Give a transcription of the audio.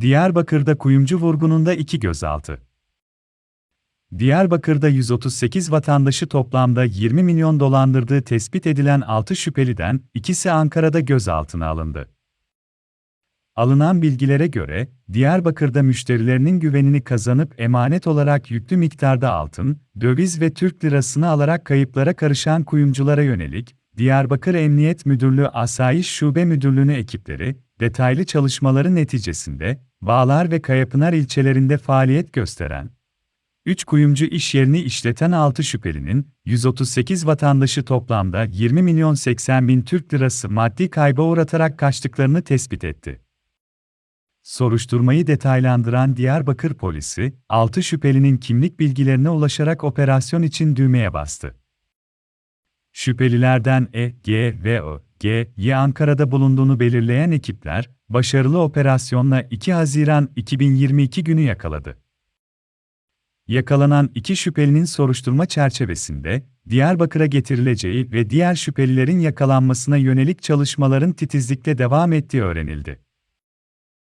Diyarbakır'da kuyumcu vurgununda iki gözaltı. Diyarbakır'da 138 vatandaşı toplamda 20 milyon dolandırdığı tespit edilen 6 şüpheliden ikisi Ankara'da gözaltına alındı. Alınan bilgilere göre, Diyarbakır'da müşterilerinin güvenini kazanıp emanet olarak yüklü miktarda altın, döviz ve Türk lirasını alarak kayıplara karışan kuyumculara yönelik, Diyarbakır Emniyet Müdürlüğü Asayiş Şube Müdürlüğü'nü ekipleri, detaylı çalışmaları neticesinde, Bağlar ve Kayapınar ilçelerinde faaliyet gösteren, 3 kuyumcu iş yerini işleten 6 şüphelinin, 138 vatandaşı toplamda 20 milyon 80 bin Türk lirası maddi kayba uğratarak kaçtıklarını tespit etti. Soruşturmayı detaylandıran Diyarbakır polisi, 6 şüphelinin kimlik bilgilerine ulaşarak operasyon için düğmeye bastı. Şüphelilerden E, G ve O, G, Y Ankara'da bulunduğunu belirleyen ekipler, başarılı operasyonla 2 Haziran 2022 günü yakaladı. Yakalanan iki şüphelinin soruşturma çerçevesinde, Diyarbakır'a getirileceği ve diğer şüphelilerin yakalanmasına yönelik çalışmaların titizlikle devam ettiği öğrenildi.